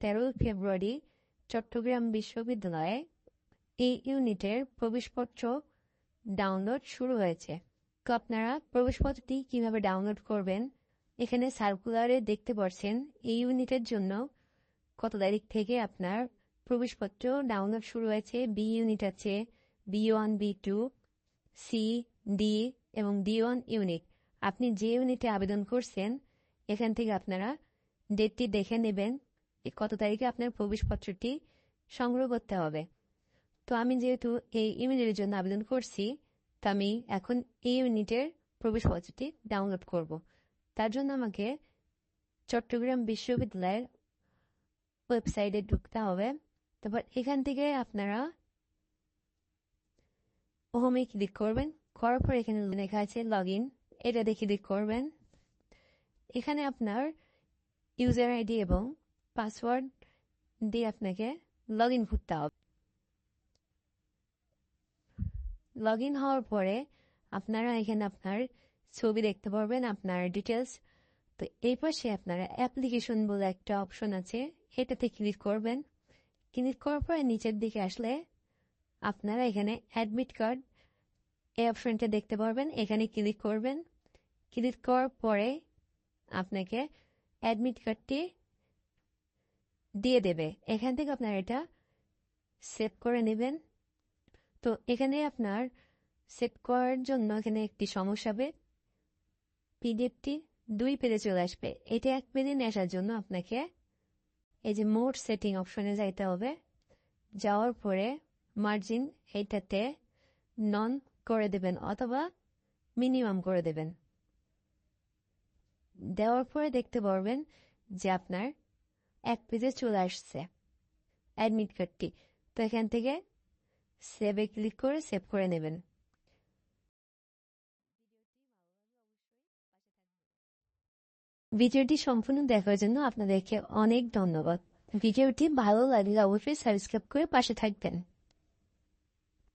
তেরোই ফেব্রুয়ারি চট্টগ্রাম বিশ্ববিদ্যালয়ে এই ইউনিটের প্রবেশপত্র ডাউনলোড শুরু হয়েছে। তো আপনারা প্রবেশপত্রটি কীভাবে ডাউনলোড করবেন, এখানে সার্কুলারে দেখতে পাচ্ছেন এই ইউনিটের জন্য কত তারিখ থেকে আপনার প্রবেশপত্র ডাউনলোড শুরু হয়েছে। বি ইউনিট আছে B one B two C D এবং ডি ওয়ান ইউনিট। আপনি যে ইউনিটে আবেদন করছেন, এখান থেকে আপনারা ডেটটি দেখে নেবেন। কত তারিখে আপনার প্রবেশপত্রটি সংগ্রহ করতে হবে? তো আমি যেহেতু এই ইউনিটের জন্য আবেদন করছি, তো আমি এখন এই ইউনিটের প্রবেশপত্রটি ডাউনলোড করব। তার জন্য আমাকে চট্টগ্রাম বিশ্ববিদ্যালয়ের ওয়েবসাইটে ঢুকতে হবে। তারপর এখান থেকে আপনারা হোমে ক্লিক করবেন। করার পর এখানে লেখা আছে লগ ইন এটা দেখে ক্লিক করবেন। এখানে আপনার ইউজার আইডি এবং পাসওয়ার্ড দিয়ে আপনাকে লগ ইন করতে হবে। লগ ইন হওয়ার পরে আপনারা এখানে আপনার ছবি দেখতে পারবেন, আপনার ডিটেলস তো এই পাশে আপনারা অ্যাপ্লিকেশন বলে একটা অপশন আছে, এটাতে ক্লিক করবেন। ক্লিক করার পরে নিচের দিকে আসলে আপনারা এখানে অ্যাডমিট কার্ড এই অপশনটা দেখতে পারবেন, এখানে ক্লিক করবেন। ক্লিক করার পরে আপনাকে অ্যাডমিট কার্ডটি দিয়ে দেবে। এখান থেকে আপনার এটা সেভ করে নেবেন। তো এখানে আপনার সেভ করার জন্য এখানে একটি সমস্যা হবে। পিডিএফটি দুই পেজে চলে আসবে। এটা এক পেজে নিয়ে আসার জন্য আপনাকে এই যে মোড সেটিং অপশনে যাইতে হবে। যাওয়ার পরে মার্জিন এইটাতে নন করে দেবেন অথবা মিনিমাম করে দেবেন। দেওয়ার পরে দেখতে পারবেন যে আপনার এক পেজে চলে আসছে। অ্যাডমিট কার্ডটি তো এখান থেকে সেভে ক্লিক করে সেভ করে নেবেন। ভিডিওটি সম্পূর্ণ দেখার জন্য আপনাদেরকে অনেক ধন্যবাদ। ভিডিওটি ভালো লাগলে অবশ্যই সাবস্ক্রাইব করে পাশে থাকবেন।